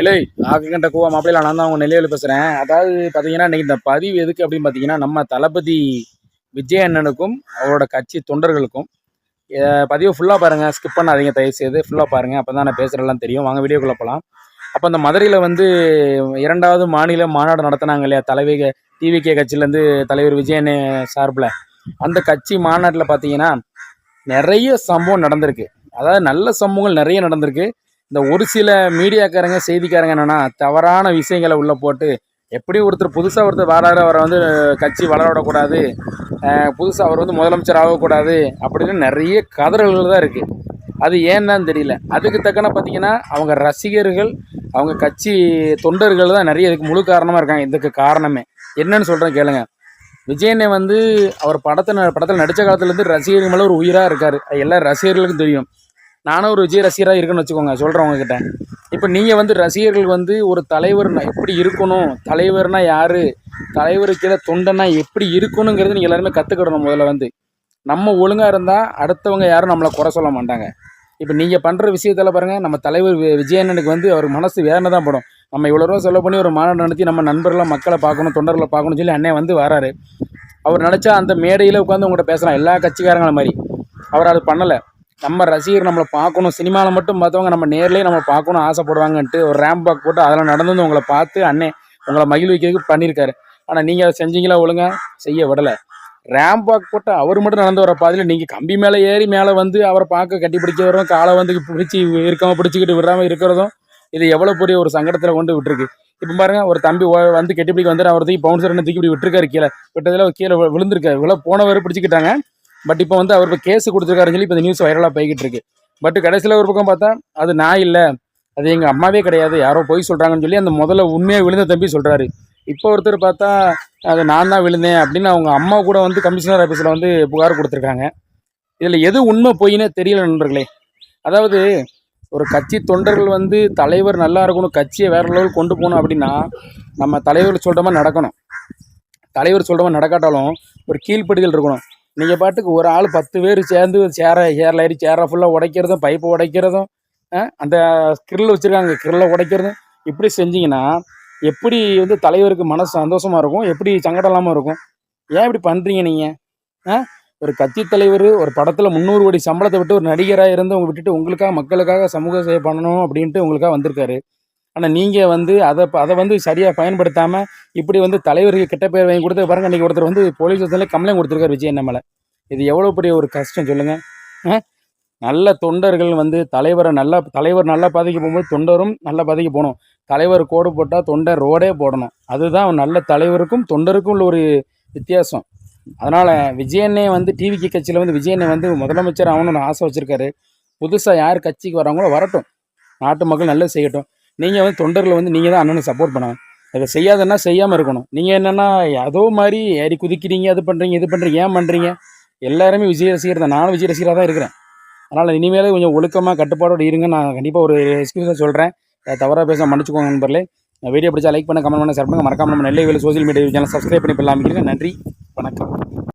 இல்லை ஆக்கங்கண்ட கூவா மாப்பிள்ளையில நான் தான் அவங்க நிலையில் பேசுகிறேன் அதாவது பார்த்தீங்கன்னா இன்றைக்கி இந்த பதிவு எதுக்கு அப்படின்னு பார்த்தீங்கன்னா நம்ம தளபதி விஜய் அண்ணனுக்கும் அவரோட கட்சி தொண்டர்களுக்கும் பதிவு பதிவை ஃபுல்லாக பாருங்கள் ஸ்கிப் பண்ணாதீங்க தயவு செய்து ஃபுல்லாக பாருங்கள் அப்போ தான் நான் பேசுகிறதெல்லாம் தெரியும். வாங்க வீடியோக்குள்ளே போகலாம் அப்போ அந்த மதுரையில் வந்து இரண்டாவது மாநில மாநாடு நடத்தினாங்க இல்லையா தலைவிக டிவிகே கட்சியிலேருந்து தலைவர் விஜய் சார்பில். அந்த கட்சி மாநாட்டில் பார்த்தீங்கன்னா நிறைய சம்பவம் நடந்திருக்கு. அதாவது நல்ல சம்பவங்கள் நிறைய நடந்திருக்கு. இந்த ஒரு சில மீடியாக்காரங்க செய்திக்காரங்க என்னென்னா தவறான விஷயங்களை உள்ளே போட்டு எப்படி ஒருத்தர் புதுசாக ஒருத்தர் வராரு அவரை வந்து கட்சி வளர விடக்கூடாது புதுசாக அவர் வந்து முதலமைச்சர் ஆகக்கூடாது அப்படின்னு நிறைய கதறல்கள் தான் இருக்குது அது ஏன்னு தெரியல. அதுக்கு தக்கன பார்த்திங்கன்னா அவங்க ரசிகர்கள் அவங்க கட்சி தொண்டர்கள் தான் நிறைய இதுக்கு முழு காரணமாக இருக்காங்க. இதுக்கு காரணமே. என்னன்னு சொல்கிறேன் கேளுங்க. விஜயனை வந்து அவர் படத்தை படத்தில் நடித்த காலத்துலேருந்து ரசிகர்கள் மேலே ஒரு உயிராக இருக்கார். எல்லா ரசிகர்களுக்கும் தெரியும். நானும் ஒரு விஜய் ரசிகராக இருக்குன்னு வச்சுக்கோங்க சொல்கிறேன் உங்ககிட்ட. இப்போ நீங்கள் வந்து ரசிகர்கள் வந்து ஒரு தலைவர்னா எப்படி இருக்கணும் தலைவர்னா யார் தலைவருக்கு கீழே தொண்டனா எப்படி இருக்கணுங்கிறது நீங்கள் எல்லாருமே கற்றுக்கிடணும் முதல்ல வந்து. நம்ம ஒழுங்காக இருந்தால் அடுத்தவங்க யாரும் நம்மளை குறை சொல்ல மாட்டாங்க. இப்போ நீங்கள் பண்ணுற விஷயத்தில் பாருங்கள் நம்ம தலைவர் வி- விஜயண்ணனுக்கு வந்து அவர் மனசு வேதனை தான் படும். நம்ம இவ்வளோ ரூபா செலவு பண்ணி ஒரு மாநாடு நடத்தி நம்ம நண்பர்களை மக்களை பார்க்கணும் தொண்டர்களை பார்க்கணும்னு சொல்லி அண்ணன் வந்து வராரு. அவர் நினச்சா அந்த மேடையில் உட்காந்து உங்கள்கிட்ட பேசலாம் எல்லா கட்சிக்காரங்கள மாதிரி. அவர் அது பண்ணலை. நம்ம ரசிகர் நம்மளை பார்க்கணும் சினிமாவில் மட்டும் பார்த்தவங்க நம்ம நேர்லேயே நம்ம பார்க்கணும் ஆசைப்படுவாங்கன்ட்டு ஒரு ரேம்ப் பாக் போட்டு அதில் நடந்து உங்களை பார்த்து அண்ணே உங்களை மகிழ்விக்கிறதுக்கு பண்ணியிருக்காரு. ஆனால் நீங்கள் அதை செஞ்சீங்களா ஒழுங்காக செய்ய விடலை. ரேம்ப் பாக் போட்டு அவர் மட்டும் நடந்து வர பாதையில் நீங்கள் கம்பி மேலே ஏறி மேலே வந்து அவரை பார்க்க கட்டி பிடிக்க வரும் காலை வந்து பிடிச்சி இருக்காமல் பிடிச்சிக்கிட்டு விடாமல் இருக்கிறதும் இது எவ்வளோ பெரிய ஒரு சங்கடத்தில் கொண்டு விட்டுருக்கு. இப்போ பாருங்க ஒரு தம்பி வந்து கட்டி பிடிக்க வந்துட்டு அவர் தூக்கி பவுன்சர் தூக்கி இப்படி விட்டுருக்காரு கீழே. விட்டதில் கீழே விழுந்திருக்காரு. விழ போனவர் பிடிச்சிக்கிட்டாங்க. பட் இப்போ வந்து அவர் இப்போ கேஸ் கொடுத்துருக்காருன்னு சொல்லி இப்போ இந்த நியூஸ் வைரலாக போய்கிட்டு இருக்கு பட் கடைசியில் ஒரு பக்கம் பார்த்தா அது நான் இல்லை. அது எங்கள் அம்மாவே கிடையாது. யாரோ போய் சொல்கிறாங்கன்னு சொல்லி அந்த முதல்ல உண்மையாக விழுந்த தம்பி சொல்கிறாரு இப்போ ஒருத்தர் பார்த்தா அது நான் தான் விழுந்தேன் அப்படின்னு அவங்க அம்மா கூட வந்து கமிஷனர் ஆஃபீஸில் வந்து புகார் கொடுத்துருக்காங்க. இதில் எது உண்மை பொய்னே தெரியல நண்பர்களே. அதாவது ஒரு கட்சி தொண்டர்கள் வந்து தலைவர் நல்லா இருக்கணும் கட்சியை வேற லெவல் கொண்டு போகணும் அப்படின்னா நம்ம தலைவர் சொல்கிற மாதிரி நடக்கணும். தலைவர் சொல்கிற மாதிரி நடக்காட்டாலும் ஒரு கீழ்ப்படிதல் இருக்கணும். நீங்கள் பாட்டுக்கு ஒரு ஆள் பத்து பேர் சேர்ந்து சேரை சேரில் ஏறி சேர ஃபுல்லாக உடைக்கிறதும் பைப்பை உடைக்கிறதும் அந்த கிரில் வச்சுருக்காங்க கிரில்லை உடைக்கிறதும். இப்படி செஞ்சீங்கன்னா எப்படி வந்து தலைவருக்கு மனசு சந்தோஷமாக இருக்கும்? எப்படி சங்கடம் இல்லாமல் இருக்கும்? ஏன் இப்படி பண்ணுறீங்க நீங்கள் ஆ ஒரு கட்சி தலைவர் ஒரு படத்தில் முந்நூறு கோடி சம்பளத்தை விட்டு ஒரு நடிகராக இருந்து உங்க விட்டுட்டு உங்களுக்காக மக்களுக்காக சமூக சேவை பண்ணணும் அப்படின்ட்டு உங்களுக்காக வந்திருக்காரு. ஆனால் நீங்கள் வந்து அதை ப- அதை வந்து சரியாக பயன்படுத்தாமல் இப்படி வந்து தலைவருக்கு கிட்ட பேர் வாங்கி கொடுத்து பாருங்க அன்றைக்கி ஒருத்தர் வந்து போலீஸ் ஸ்டேஷனில் கம்ப்ளைண்ட் கொடுத்துருக்காரு விஜய் என்ன மேலே. இது எவ்வளோ பெரிய ஒரு கஷ்டம் சொல்லுங்கள் நல்ல தொண்டர்கள் வந்து தலைவரை நல்லா தலைவர் நல்லா பாதைக்கு போகும்போது தொண்டரும் நல்லா பாதைக்கு போகணும். தலைவர் கோடு போட்டால் தொண்டர் ரோடே போடணும். அதுதான் நல்ல தலைவருக்கும் தொண்டருக்கும் உள்ள ஒரு வித்தியாசம். அதனால் விஜயண்ணே வந்து டிவிக்கு கட்சியில் வந்து விஜயண்ணே வந்து முதலமைச்சர் ஆகணும்னு ஆசை வச்சுருக்காரு. புதுசாக யார் கட்சிக்கு வராங்களோ வரட்டும். நாட்டு மக்கள் நல்லது செய்யட்டும். நீங்கள் வந்து தொண்டரில் வந்து நீங்கள் தான் அண்ணனுக்கு சப்போர்ட் பண்ணணும். அதை செய்யாதன்னா செய்யாமல் இருக்கணும். நீங்கள் என்னென்னா அதோ மாதிரி ஏறி குதிக்கிறீங்க அது பண்ணுறீங்க இது பண்ணுறீங்க ஏன் பண்ணுறீங்க எல்லாருமே விஜய் ரசிகர் தான். நானும் விஜய் ரசிகராக தான் இருக்கிறேன். அதனால் இனிமேல் கொஞ்சம் ஒழுக்கமாக கட்டுப்பாடோடு இருங்க நான் கண்டிப்பாக ஒரு எக்ஸ்கியூஸாக சொல்கிறேன் தவறாக பேச மன்னிச்சுக்கோங்க நண்பர்களே. வீடியோ பிடிச்சா லைக் பண்ண கமெண்ட் பண்ண ஷேர் பண்ணுங்கள் மறக்காமல் நம்ம நெல்லை வேலை சோசியல் மீடியா சேனல் சப்ஸ்கிரைப் பண்ணி பெல்லாம் நன்றி. வணக்கம்.